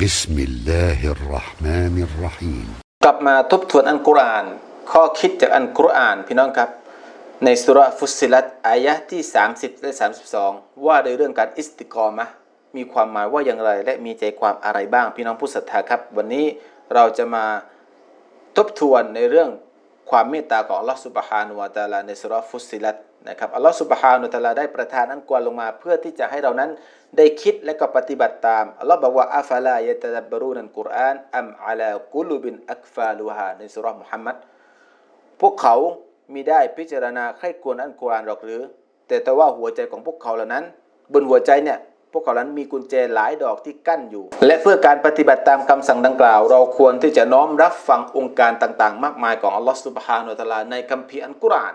بسم الله الرحمن الرحيم กลับมาทบทวนอันกุรอาน ข้อคิดจากอันกุรอานพี่น้องครับ ในสุราะห์ฟุสซิลัตอายะห์ที่ 30 และ 32 ว่าโดยเรื่องการอิสติกอมะห์มีความหมายว่าอย่างไร และมีใจความอะไรบ้าง พี่น้องผู้ศรัทธาครับ วันนี้เราจะมาทบทวนในเรื่องความเมตตาของอัลลอฮฺสุบฮานุวะตะอาลาในสุราะห์ฟุสซิลัต นะครับอัลลอฮฺสุบฮานุตะลาได้ประทานอันกุรอานลงมา เพื่อที่จะให้เรานั้นได้คิดและก็ปฏิบัติตามอัลลอฮ์บอกว่าอัฟลายะตะดับบรูนันกุรอานอัมอะลากุลูบินอักฟาลูฮาในสุราะมุฮัมมัดพวกเขามีได้พิจารณาใคร่ควรอันกุรอานหรอกหรือ แต่แต่ว่าหัวใจของพวกเขาเหล่านั้น บนหัวใจเนี่ยพวกเขานั้นมีกุญแจหลายดอกที่กั้นอยู่ และเพื่อการปฏิบัติตามคำสั่งดังกล่าว เราควรที่จะน้อมรับฟังองค์การต่าง ๆ มากมายของอัลลอฮฺสุบฮานุตะลาในคัมภีร์อันกุรอาน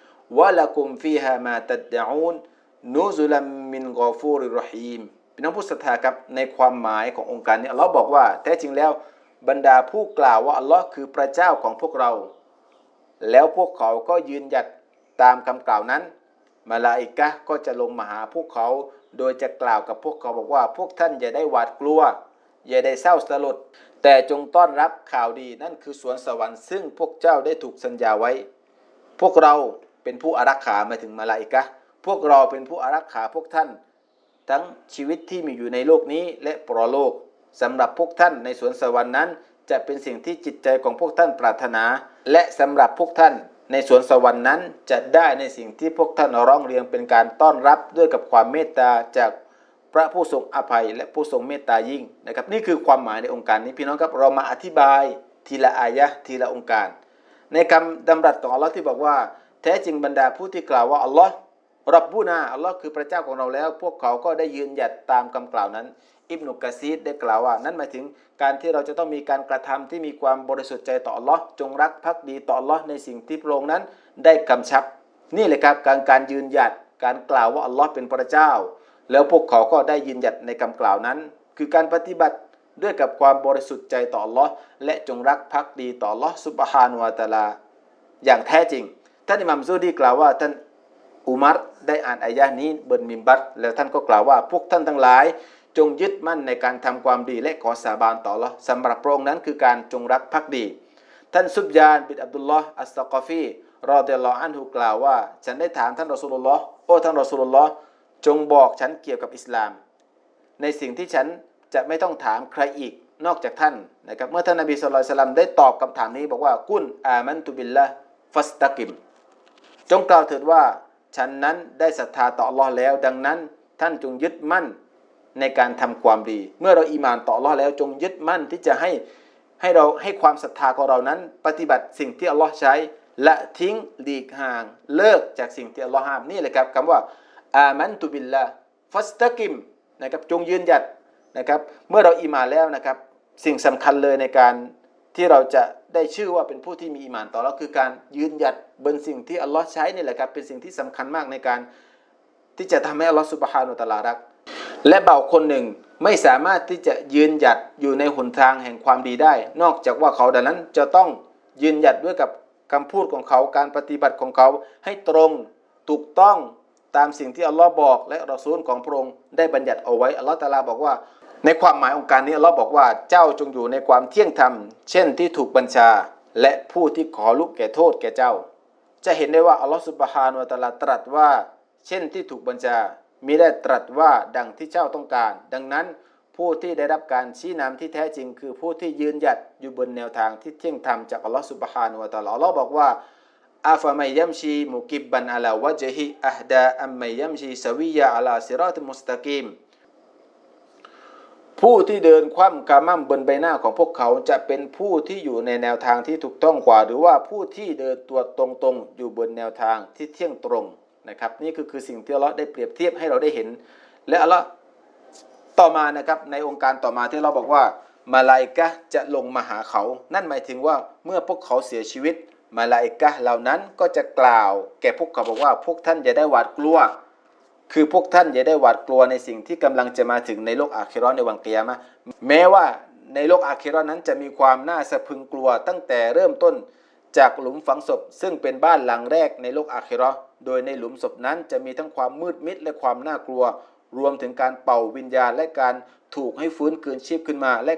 วะละกุมฟีฮามาตัดยาอูนนูซุลัมมินกอฟูริรหีมพี่น้องผู้ศรัทธาครับในความหมายขององค์การนี้อัลลอบอกว่าแท้จริงแล้วบรรดาผู้กล่าวว่าอัลลอฮ์คือพระเจ้าของพวกเรา แล้วพวกเขาก็ยืนหยัดตามคำกล่าวนั้น มาลาอิกะก็จะลงมาหาพวกเขา โดยจะกล่าวกับพวกเขาบอกว่าพวกท่านอย่าได้หวาดกลัว อย่าได้เศร้าสลด แต่จงต้อนรับข่าวดีนั่นคือสวนสวรรค์ซึ่งพวกเจ้าได้ถูกสัญญาไว้ พวกเรา เป็นผู้อารักขามาถึงมาลาอิกะพวกเราเป็นผู้อารักขาพวกท่าน ทั้งชีวิตที่มีอยู่ในโลกนี้และปรโลกสำหรับพวกท่านในสวนสวรรค์นั้น จะเป็นสิ่งที่จิตใจของพวกท่านปรารถนา และสำหรับพวกท่านในสวนสวรรค์นั้นจะได้ในสิ่งที่พวกท่านร้องเรียงเป็นการต้อนรับด้วยกับความเมตตาจากพระผู้ทรงอภัย และผู้ทรงเมตตายิ่งนะครับ นี่คือความหมายในองค์การนี้พี่น้องครับเรามาอธิบายทีละอายะทีละองค์การ ในคำดำรัสของอัลลอฮ์ที่บอกว่า แท้จริงบรรดาผู้ที่กล่าวว่าอัลลอฮ์รับบูนาอัลลอฮ์คือพระเจ้าของเราแล้ว พวกเขาก็ได้ยืนหยัดตามคำกล่าวนั้น อิบนุกะซีดได้กล่าวว่า นั่นหมายถึงการที่เราจะต้องมีการกระทำที่มีความบริสุทธิ์ใจต่ออัลลอฮ์จงรักภักดีต่ออัลลอฮ์ในสิ่งที่พระองค์นั้นได้กำชับ นี่แหละครับการการยืนหยัดการกล่าวว่าอัลลอฮ์เป็นพระเจ้า แล้วพวกเขาก็ได้ยืนหยัดในคำกล่าวนั้น คือการปฏิบัติด้วยกับความบริสุทธิ์ใจต่ออัลลอฮ์และจงรักภักดีต่ออัลลอฮ์ซุบฮานุวะตาลา อย่างแท้จริง ท่านอิหมัมซูดีกล่าวว่าท่านอุมัรได้อ่านอายะห์นี้บนมิมบัตแล้วท่านก็กล่าวว่า พวกท่านทั้งหลาย จงยึดมั่นในการทำความดีและขอสาบานต่อละสำหรับพระองค์นั้นคือการจงรักภักดี ท่านซุบยานบิดอับดุลลอฮ์อัสตะกอฟีรอเดลลออันฮุกล่าวว่า ฉันได้ถามท่านรอสูลุลลอฮ์โอ้ท่านรอสูลุลลอฮ์จงบอกฉันเกี่ยวกับอิสลาม ในสิ่งที่ฉันจะไม่ต้องถามใครอีกนอกจากท่านนะครับเมื่อท่านนบีสุลต่านได้ตอบคำถามนี้บอกว่ากุนอามันตุบิลละฟัสตะกิม จงกล่าวเถิดว่า ฉันนั้นได้ศรัทธาต่อ Allah แล้ว ดังนั้นท่านจงยึดมั่นในการทำความดี เมื่อเราอีมานต่อ Allah แล้วจงยึดมั่นที่จะให้ให้เราให้ความศรัทธาของเรานั้น ปฏิบัติสิ่งที่ Allah ใช้ และทิ้งหลีกห่าง เลิกจากสิ่งที่ Allah ห้ามนี่แหละครับคำว่าอามันตุบิลละฟัสตะกิมนะครับจงยืนหยัดนะครับเมื่อเราอีมานแล้วนะครับสิ่งสำคัญเลยในการ ที่เราจะได้ชื่อว่าเป็นผู้ที่มีอีมานต่อเราคือการยืนหยัดบนสิ่งที่อัลลอฮ์ใช้นี่แหละครับเป็นสิ่งที่สำคัญมากในการที่จะทำให้อัลลอฮ์สุบฮานุตะอาลารัก และเบาคนหนึ่งไม่สามารถที่จะยืนหยัดอยู่ในหนทางแห่งความดีได้ นอกจากว่าเขาดังนั้นจะต้องยืนหยัดด้วยกับคำพูดของเขาการปฏิบัติของเขาให้ตรงถูกต้องตามสิ่งที่อัลลอฮ์บอก และรอซูลของพระองค์ได้บัญญัติเอาไว้อัลลอฮ์ตะอาลาบอกว่า ในความหมายองค์การนี้เราบอกว่าเจ้าจงอยู่ในความเที่ยงธรรม เช่นที่ถูกบัญชา และผู้ที่ขอลุกแก่โทษแก่เจ้า จะเห็นได้ว่าอัลลอฮฺสุบฮานุวะตะอาลาตรัสว่า เช่นที่ถูกบัญชามิได้ตรัสว่าดังที่เจ้าต้องการ ดังนั้นผู้ที่ได้รับการชี้นำที่แท้จริง คือผู้ที่ยืนหยัดอยู่บนแนวทางที่เที่ยงธรรมจากอัลลอฮฺสุบฮานุวะตะอาลาอัลลอฮ์บอกว่าอาฟะมัยยัมชีมุกิบบันอัลาวะจฮิอัฮดาอัมมัยยัมชีสวิยะอัลาซิรอตมุสตะกีม ผู้ที่เดินคว่ำกามั่มบนใบหน้าของพวกเขาจะเป็นผู้ที่อยู่ในแนวทางที่ถูกต้องกว่า หรือว่าผู้ที่เดินตัวตรงๆ อยู่บนแนวทางที่เที่ยงตรงนะครับ นี่คือคือสิ่งที่เลาได้เปรียบเทียบให้เราได้เห็น และอัลลาะห์ต่อมานะครับในองค์การต่อมาที่เราบอกว่ามาลาอิกะจะลงมาหาเขา นั่นหมายถึงว่าเมื่อพวกเขาเสียชีวิต มาลาอิกะเหล่านั้นก็จะกล่าว แก่พวกเขาบอกว่าพวกท่านอย่าได้หวาดกลัว คือพวกท่านอย่าได้หวาดกลัวในสิ่งที่กำลังจะมาถึงในโลกอาคิราะห์ในวันเกียามะแม้ว่าในโลกอาคิราะห์นั้นจะมีความน่าสะพึงกลัวตั้งแต่เริ่มต้นจากหลุมฝังศพ ซึ่งเป็นบ้านหลังแรกในโลกอาคิราะห์โดยในหลุมศพนั้นจะมีทั้งความมืดมิดและความน่ากลัว รวมถึงการเป่าวิญญาณและการถูกให้ฟื้นคืนชีพขึ้นมาและ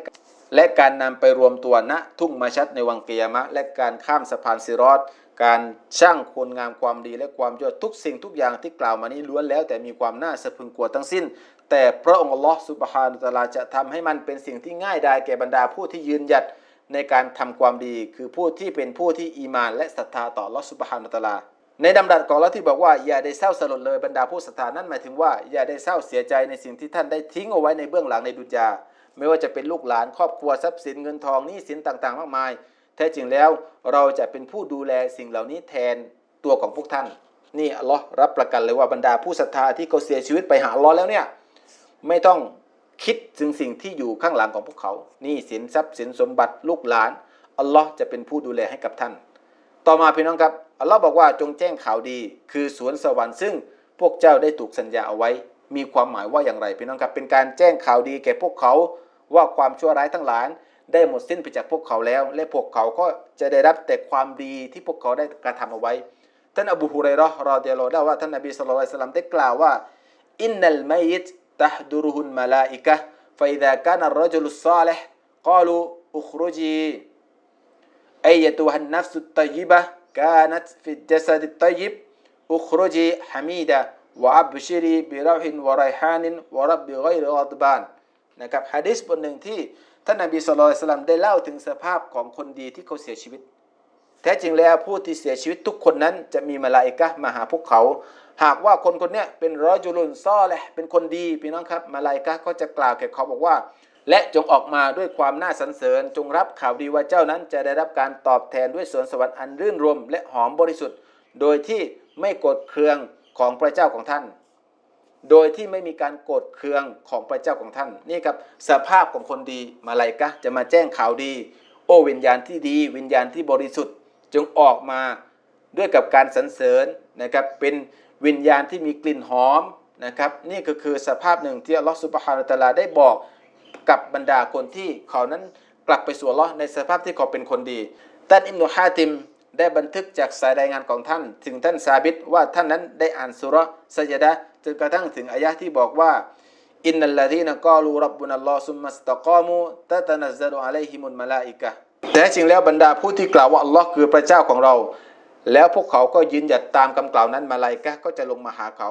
และการนำไปรวมตัวณทุ่งมาชัดในวังเกียมะ และการข้ามสะพานซิรอด การช่างคุณงามความดีและความยอดทุกสิ่งทุกอย่างที่กล่าวมานี้ล้วนแล้วแต่มีความน่าสะพึงกลัวทั้งสิ้น แต่พระองค์ลอสุบฮานุตาลาจะทำให้มันเป็นสิ่งที่ง่ายดายแก่บรรดาผู้ที่ยืนหยัดในการทำความดี คือผู้ที่เป็นผู้ที่อีมาน และศรัทธาต่อลอสุบฮานุตาลา ในดำรัสของเราที่บอกว่าอย่าได้เศร้าสลดเลยบรรดาผู้ศรัทธานั่นหมายถึงว่าอย่าได้เศร้าเสียใจในสิ่งที่ท่านได้ทิ้งเอาไว้ในเบื้องหลังในดุนยาไม่ว่าจะเป็นลูกหลานครอบครัวทรัพย์สินเงินทองหนี้สินต่างๆ มากมาย แท้จริงแล้วเราจะเป็นผู้ดูแลสิ่งเหล่านี้แทนตัวของพวกท่าน นี่อัลลอฮ์รับประกันเลยว่าบรรดาผู้ศรัทธาที่เขาเสียชีวิตไปหาอัลลอฮ์แล้วเนี่ยไม่ต้องคิดถึงสิ่งที่อยู่ข้างหลังของพวกเขา นี่สินทรัพย์สินสมบัติลูกหลานอัลลอฮ์จะเป็นผู้ดูแลให้กับท่าน ต่อมาพี่น้องครับอัลลอฮ์บอกว่าจงแจ้งข่าวดี คือสวนสวรรค์ซึ่งพวกเจ้าได้ถูกสัญญาเอาไว้ มีความหมายว่าอย่างไรพี่น้องครับเป็นการแจ้งข่าวดีแก่พวกเขาว่าความชั่วร้ายทั้งหลาย ได้หมดสิ้นไปจากพวกเขาแล้ว และพวกเขาก็จะได้รับแต่ความดีที่พวกเขาได้กระทำเอาไว้ ท่านอบูฮุเรย์รอรอเดียโลได้ว่าท่านนบีสุลต่านสลัมได้กล่าวว่าอินนัลมัยต์ตะดุรุฮุนมาลาอิกะฟะอิดะกานัรรจุลุซาลิฮกาลูอุครุจีอายะตุฮันนัฟสุตตยิบะกานัตฟิจจสดิตตยิบอุครุจีฮามีดะวะอับชิรีบิรอฮินวะไรฮานินวะรับบิไกรอดบานนะครับฮะดิษบทหนึ่งที่ ท่านนบีสุลต่านได้เล่าถึงสภาพของคนดีที่เขาเสียชีวิต แท้จริงแล้วผู้ที่เสียชีวิตทุกคนนั้นจะมีมาลาอิกะมาหาพวกเขา หากว่าคนคนนี้เป็นรอจุลุนซ่อแหละเป็นคนดีพี่น้องครับมาลาอิกะก็จะกล่าวแก่เขาบอกว่า และจงออกมาด้วยความน่าสรรเสริญ จงรับข่าวดีว่าเจ้านั้นจะได้รับการตอบแทนด้วยสวนสวรรค์อันรื่นรมและหอมบริสุทธิ์ โดยที่ไม่โกรธเคืองของพระเจ้าของท่าน โดยที่ไม่มีการโกรธเคืองของพระเจ้าของท่านนี่ครับสภาพของคนดีมาลาอิกะจะมาแจ้งข่าวดี โอ้วิญญาณที่ดีวิญญาณที่บริสุทธิ์จงออกมาด้วยกับการสรรเสริญนะครับเป็นวิญญาณที่มีกลิ่นหอมนะครับนี่ก็คือสภาพหนึ่งที่อัลลอฮฺสุบฮานาตะอาลาได้บอกกับบรรดาคนที่เขานั้นกลับไปสู่อัลลอฮ์ในสภาพที่เขาเป็นคนดีท่านอิมนุฮาติมได้บันทึกจากสายรายงานของท่าน ถึงท่านซาบิตว่าท่านนั้นได้อ่านสุราะห์ซะยดะ จนกระทั่งถึงอายะที่บอกว่าอินนัลลดีนกาลูรับบุนัลลอฮซุมมัสตะกามูตะตะนัซซะลุอะลัยฮิมุลมะลาอิกะแต่จริงแล้วบรรดาผู้ที่กล่าวว่าอัลลอฮ์คือพระเจ้าของเรา แล้วพวกเขาก็ยืนหยัดตามคำกล่าวนั้นมาลาอิกะก็จะลงมาหาเขา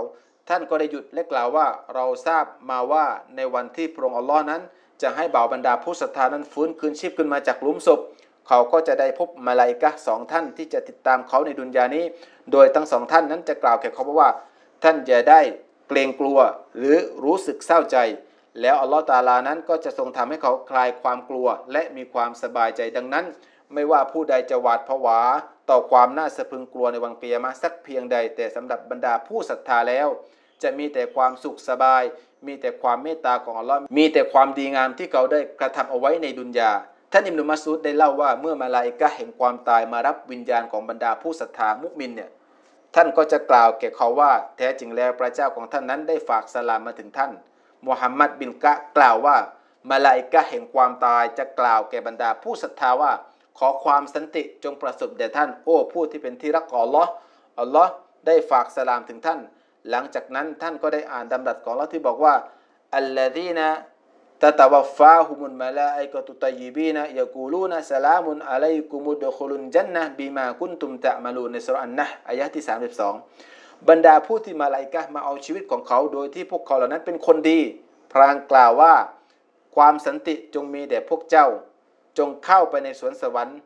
ท่านก็ได้หยุดและกล่าวว่าเราทราบมาว่าในวันที่พระองค์อัลลอฮ์นั้น จะให้บ่าวบรรดาผู้ศรัทธานั้นฟื้นคืนชีพขึ้นมาจากหลุมศพเขาก็จะได้พบมาลาอิกะสองท่านที่จะติดตามเขาในดุนยานี้ โดยทั้งสองท่านนั้นจะกล่าวแก่เขาว่า ท่านจะได้เกรงกลัวหรือรู้สึกเศร้าใจ แล้วอัลลอฮ์ตาลานั้นก็จะทรงทำให้เขาคลายความกลัวและมีความสบายใจดังนั้น ไม่ว่าผู้ใดจะหวาดผวา ต่อความน่าสะพึงกลัวในวังเปียมาสักเพียงใด แต่สำหรับบรรดาผู้ศรัทธาแล้ว จะมีแต่ความสุขสบาย มีแต่ความเมตตาของอัลลอฮ์มีแต่ความดีงามที่เขาได้กระทำเอาไว้ในดุนยาท่านอิมนุมัสอุดได้เล่าว่าเมื่อมาลาอิกะแห่งความตายมารับวิญญาณของบรรดาผู้ศรัทธามุมินเนี่ย ท่านก็จะกล่าวแก่เขาว่า แท้จริงแล้วพระเจ้าของท่านนั้นได้ฝากสลามมาถึงท่านมุฮัมมัดบินกะกล่าวว่ามาลาอิกะแห่งความตายจะกล่าวแก่บรรดาผู้ศรัทธาว่า ขอความสันติจงประสบแด่ท่าน โอ้ผู้ที่เป็นที่รักของอัลลอฮ์อัลลอฮ์ได้ฝากสลามถึงท่าน หลังจากนั้นท่านก็ได้อ่านดำรัสของอัลลอฮ์ที่บอกว่าอัลลอฮีนะ ตะตะวัฟฟาฮุมุลมาลาอิกะตุตัยยิบีนะยะกูลูนะสลามุนอะลัยกุมุดคุลุนจันนะบิมาคุนตุมตะมาลูในสุรอันนะอายะที่ 32 บรรดาผู้ที่มาลาอิกะมาเอาชีวิตของเขา โดยที่พวกเขาเหล่านั้นเป็นคนดี พรางกล่าวว่าความสันติจงมีแด่พวกเจ้า จงเข้าไปในสวนสวรรค์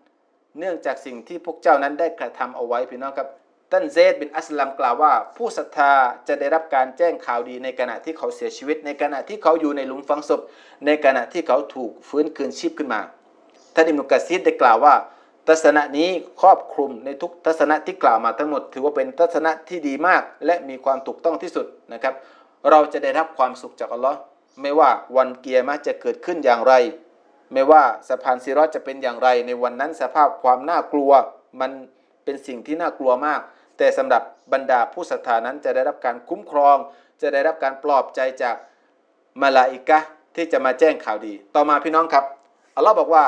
เนื่องจากสิ่งที่พวกเจ้านั้นได้กระทำเอาไว้พี่น้องครับ ท่านเซดบินอัสลัมกล่าวว่า ผู้ศรัทธาจะได้รับการแจ้งข่าวดีในขณะที่เขาเสียชีวิต ในขณะที่เขาอยู่ในหลุมฝังศพ ในขณะที่เขาถูกฟื้นคืนชีพขึ้นมาท่านอิมนุกะซีดได้กล่าวว่า ทัศนะนี้ครอบคลุมในทุกทัศนะที่กล่าวมาทั้งหมด ถือว่าเป็นทัศนะที่ดีมาก และมีความถูกต้องที่สุดนะครับ เราจะได้รับความสุขจากอัลลอฮ์ไม่ว่าวันเกียร์มาจะเกิดขึ้นอย่างไร ไม่ว่าสะพานซิรอตจะเป็นอย่างไร ในวันนั้นสภาพความน่ากลัว มันเป็นสิ่งที่น่ากลัวมาก แต่สำหรับบรรดาผู้ศรัทธานั้นจะได้รับการคุ้มครอง จะได้รับการปลอบใจจากมาลาอิกะที่จะมาแจ้งข่าวดี ต่อมาพี่น้องครับอัลลอฮ์บอกว่า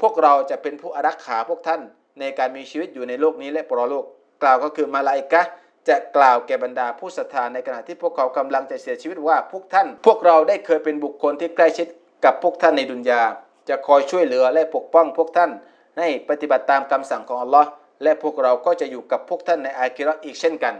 พวกเราจะเป็นผู้อารักขาพวกท่านในการมีชีวิตอยู่ในโลกนี้และปรโลก กล่าวก็คือมาลาอิกะจะกล่าวแก่บรรดาผู้ศรัทธาในขณะที่พวกเขากำลังจะเสียชีวิตว่าพวกท่าน พวกเราได้เคยเป็นบุคคลที่ใกล้ชิดกับพวกท่านในดุนยา จะคอยช่วยเหลือและปกป้องพวกท่าน ให้ปฏิบัติตามคำสั่งของอัลลอฮ์ และพวกเราก็จะอยู่กับพวกท่านในอาคิราะอีกเช่นกัน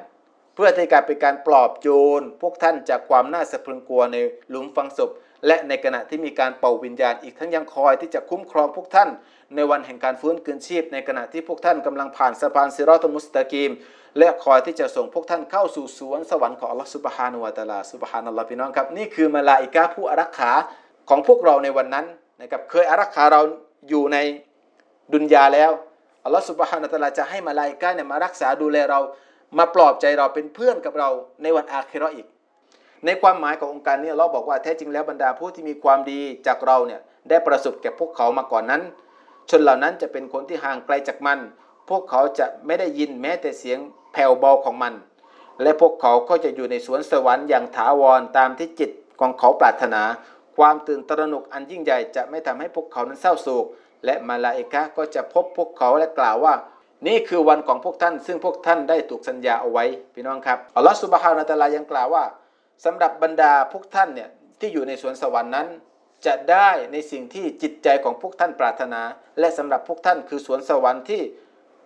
เพื่อที่การเป็นการปลอบโยนพวกท่านจากความน่าสะพรึงกลัวในหลุมฝังศพ และในขณะที่มีการเป่าวิญญาณอีกทั้งยังคอยที่จะคุ้มครองพวกท่าน ในวันแห่งการฟื้นคืนชีพ ในขณะที่พวกท่านกำลังผ่านสะพานซิรอตมุสตะกีม และคอยที่จะส่งพวกท่านเข้าสู่สวนสวรรค์ของอัลลอฮฺสุบฮานุวะตาลาสุบฮานัลลอฮ์พี่น้องครับนี่คือมาลาอิกะห์ผู้อารักขาของพวกเราในวันนั้นนะครับเคยอารักขาเราอยู่ในดุนยาแล้ว อัลลอฮฺสุบฮานะตะลาจะให้มาลาอิกะห์เนี่ยมารักษาดูแลเรา มาปลอบใจเราเป็นเพื่อนกับเราในวันอาคิราอีก ในความหมายขององค์การนี้เราบอกว่าแท้จริงแล้วบรรดาผู้ที่มีความดีจากเราเนี่ยได้ประสบแก่พวกเขามาก่อนนั้น ชนเหล่านั้นจะเป็นคนที่ห่างไกลจากมัน พวกเขาจะไม่ได้ยินแม้แต่เสียงแผ่วเบาของมัน และพวกเขาก็จะอยู่ในสวนสวรรค์อย่างถาวรตามที่จิตของเขาปรารถนา ความตื่นตระหนกอันยิ่งใหญ่จะไม่ทำให้พวกเขานั้นเศร้าโศก และมาลาอิกะห์ก็จะพบพวกเขาและกล่าวว่า นี่คือวันของพวกท่าน ซึ่งพวกท่านได้ถูกสัญญาเอาไว้พี่น้องครับอัลลอฮฺสุบฮานะฮูวะตะอาลายังกล่าวว่าสำหรับบรรดาพวกท่านเนี่ยที่อยู่ในสวนสวรรค์นั้น จะได้ในสิ่งที่จิตใจของพวกท่านปรารถนา และสำหรับพวกท่านคือสวนสวรรค์ที่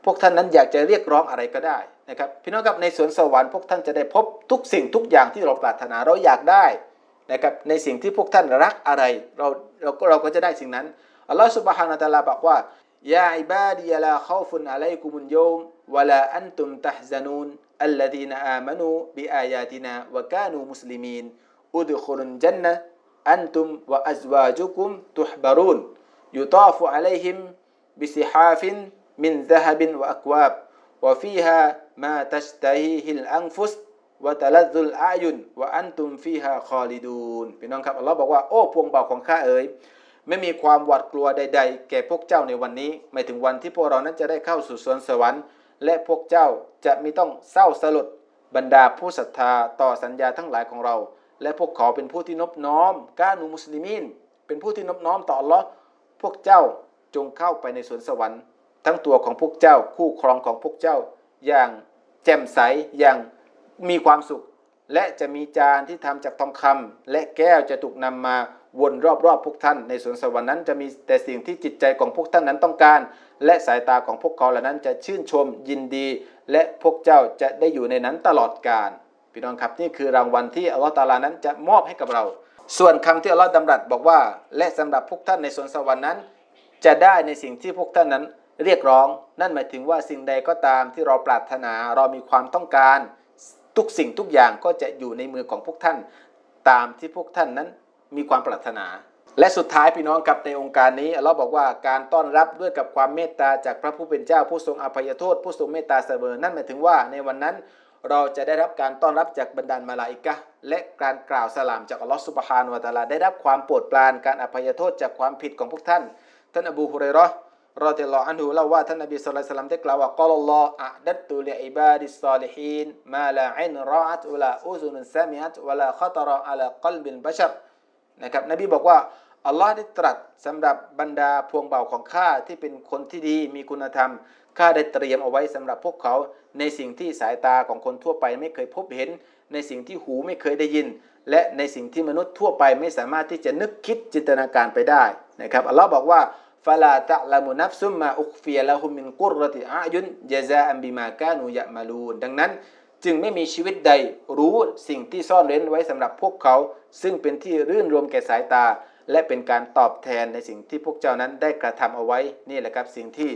พวกท่านนั้นอยากจะเรียกร้องอะไรก็ได้นะครับพี่น้องครับในสวนสวรรค์พวกท่านจะได้พบทุกสิ่งทุกอย่างที่เราปรารถนาเราอยากได้นะครับในสิ่งที่พวกท่านรักอะไรเราเราก็เราก็จะได้สิ่งนั้น อัลลอฮฺสุบฮานะฮูวะตะอาลาบอกว่ายาอิบาดียลาคอฟุนอะลัยกุมุลโยมวะลาอันตุมตะฮซานูน الذين آمنوا بآياتنا وكانوا مسلمين ادخلوا الجنة أنتم وأزواجكم تحبرون يطاف عليهم بسحاف من ذهب وأكواب وفيها ما تشتهيه الأنفس وتلذ الأعين وأنتم فيها خالدون พี่น้องครับอัลลอฮ์บอกว่าโอ้พวงเบาของข้าเอ๋ย ไม่มีความหวาดกลัวใด ๆ แก่พวกเจ้าในวันนี้หมายถึงวันที่พวกเรานั้นจะได้เข้าสู่สวนสวรรค์ และพวกเจ้าจะมีต้องเศร้าสลดบรรดาผู้ศรัทธาต่อสัญญาทั้งหลายของเรา และพวกเขาเป็นผู้ที่นบน้อมกานูมุสลิมินเป็นผู้ที่นบน้อมต่ออัลลอฮ์พวกเจ้าจงเข้าไปในสวนสวรรค์ ทั้งตัวของพวกเจ้าคู่ครองของพวกเจ้า อย่างแจ่มใสอย่างมีความสุข และจะมีจานที่ทำจากทองคำและแก้วจะถูกนำมา วนรอบๆพวกท่าน ในสวนสวรรค์นั้นจะมีแต่สิ่งที่จิตใจของพวกท่านนั้นต้องการ และสายตาของพวกเขาเหล่านั้นจะชื่นชมยินดี และพวกเจ้าจะได้อยู่ในนั้นตลอดกาลพี่น้องครับนี่คือรางวัลที่อัลลอฮฺตาลานั้นจะมอบให้กับเรา ส่วนคำที่อัลลอฮฺดำรัสบอกว่า และสำหรับพวกท่านในสวนสวรรค์นั้น จะได้ในสิ่งที่พวกท่านนั้นเรียกร้อง นั่นหมายถึงว่าสิ่งใดก็ตามที่เราปรารถนาเรามีความต้องการ ทุกสิ่งทุกอย่างก็จะอยู่ในมือของพวกท่าน ตามที่พวกท่านนั้น มีความปรารถนา และสุดท้ายพี่น้องครับในองค์การนี้อัลลอฮ์บอกว่าการต้อนรับด้วยกับความเมตตาจากพระผู้เป็นเจ้าผู้ทรงอภัยโทษ ผู้ทรงเมตตาเสมอนั่นหมายถึงว่าในวันนั้นเราจะได้รับการต้อนรับจากบรรดามาลาอิกะและการกล่าวสลามจากอัลลอฮ์สุบฮานุวะตาลาได้รับความโปรดปรานการอภัยโทษจากความผิดของพวกท่าน ท่านอบูฮุเรยเราะห์รอฎิลออันฮุเล่าว่าท่านนบีศ็อลลัลลอฮุลัยฮิวะซัลลัมได้กล่าวว่ากอลลลอฮุอะดัตตุลิอิบาดิสซอลิฮีนมาลาอินรออะตวะลาอุซุนซามิอะตวะลาคอตรออะลากัลบิลบัชร นะครับนบีบอกว่าอัลลอฮ์ได้ตรัสสำหรับบรรดาพวงเบาของข้าที่เป็นคนที่ดีมีคุณธรรมข้าได้เตรียมเอาไว้สำหรับพวกเขาในสิ่งที่สายตาของคนทั่วไปไม่เคยพบเห็น ในสิ่งที่หูไม่เคยได้ยิน และในสิ่งที่มนุษย์ทั่วไปไม่สามารถที่จะนึกคิดจินตนาการไปได้นะครับอัลลอฮ์บอกว่าฟาลาตะลามุนัฟซุมมาอุคฟียละฮุมินกุรรติอายุนยซาอัมบิมากานูยะมาลูนดังนั้น จึงไม่มีชีวิตใดรู้สิ่งที่ซ่อนเร้นไว้สำหรับพวกเขา ซึ่งเป็นที่รื่นรมแก่สายตา และเป็นการตอบแทนในสิ่งที่พวกเจ้านั้นได้กระทำเอาไว้นี่แหละครับสิ่งที่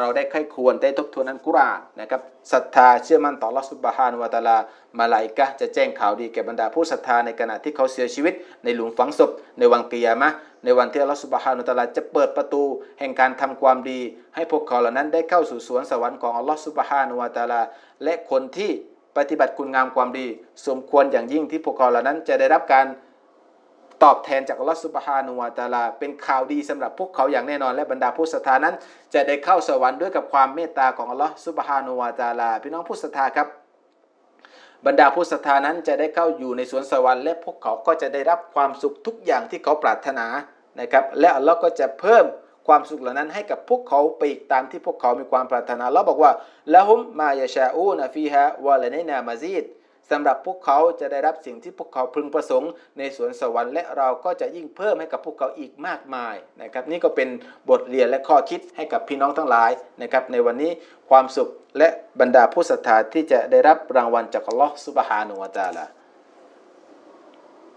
เราได้ใคร่ควรได้ทบทวนอันกุรานนะครับศรัทธาเชื่อมั่นต่อลอสุบฮานุวะตะลามาลาอิกะจะแจ้งข่าวดีแก่บรรดาผู้ศรัทธาในขณะที่เขาเสียชีวิต ในหลุมฝังศพ ในวันกิยามะในวันที่อัลลอฮฺสุบฮานุวะตะลาจะเปิดประตู แห่งการทำความดี ให้พวกเขาเหล่านั้นได้เข้าสู่สวนสวรรค์ของอัลลอฮฺสุบฮานุวะตะลา และคนที่ ปฏิบัติคุณงามความดี สมควรอย่างยิ่งที่พวกเขาเหล่านั้นจะได้รับการตอบแทนจากอัลลอฮฺสุบฮานุวาตาลา เป็นข่าวดีสำหรับพวกเขาอย่างแน่นอน และบรรดาผู้ศรัทธานั้น จะได้เข้าสวรรค์ด้วยกับความเมตตาของอัลลอฮฺสุบฮานุวาตาลา พี่น้องผู้ศรัทธาครับ บรรดาผู้ศรัทธานั้นจะได้เข้าอยู่ในสวนสวรรค์และพวกเขาก็จะได้รับความสุขทุกอย่างที่เขาปรารถนานะครับ และอัลลอฮ์ก็จะเพิ่ม ความสุขเหล่านั้นให้กับพวกเขาไปอีกตามที่พวกเขามีความปรารถนาอัลลอฮ์บอกว่าละฮุมมายาชาอูนฟีฮะวะละในนามาซีดสำหรับพวกเขาจะได้รับสิ่งที่พวกเขาพึงประสงค์ในสวนสวรรค์และเราก็จะยิ่งเพิ่มให้กับพวกเขาอีกมากมายนะครับ นี่ก็เป็นบทเรียนและข้อคิดให้กับพี่น้องทั้งหลายนะครับ ในวันนี้ความสุขและบรรดาผู้ศรัทธาที่จะได้รับรางวัลจากอัลลอฮ์ซุบฮานุวะตาลา